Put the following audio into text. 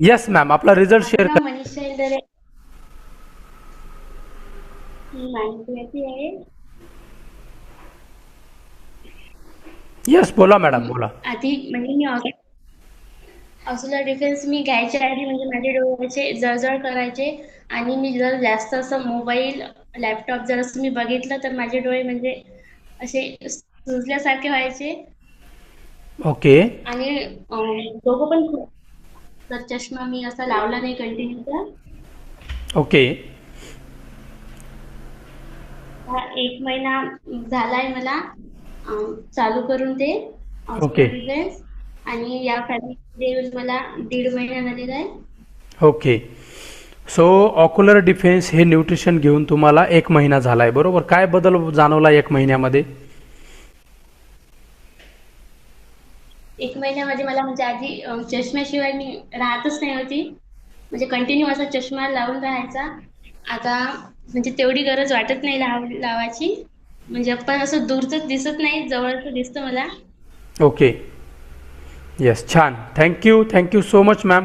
Yes ma'am आपला result share Manisha Indre आहे. Yes बोला मॅडम बोला. आधी म्हणजे मी ऑक्सिलर डिफेन्स मी घ्यायच्या आधी म्हणजे माझे डोळ्याचे जळजळ करायचे आणि मी जर जास्त असं मोबाईल लॅपटॉप जर असं मी बघितलं तर माझे डोळे म्हणजे असे सुजल्यासारखे व्हायचे. ओके आणि अं, डोकं पण खूप तर चष्मा मी असा लावला नाही कंटिन्यूचा ओके हा एक महिना झालाय मला चालू करून ते ओके. आणि या फॅमिली मला दीड महिना झालेला आहे. ओके सो ऑक्युलर डिफेन्स हे न्यूट्रिशन घेऊन तुम्हाला एक महिना झाला आहे बरोबर? काय बदल जाणवला एक महिन्यामध्ये? एक महिन्यामध्ये मला म्हणजे आधी चष्म्याशिवाय मी राहतच नाही होती. म्हणजे कंटिन्यू असा चष्मा लावून राहायचा. आता म्हणजे तेवढी गरज वाटत नाही लाव लावायची. म्हणजे पण असं दूरच दिसत नाही जवळचं दिसतं मला. ओके येस छान. Thank you thank you so much ma'am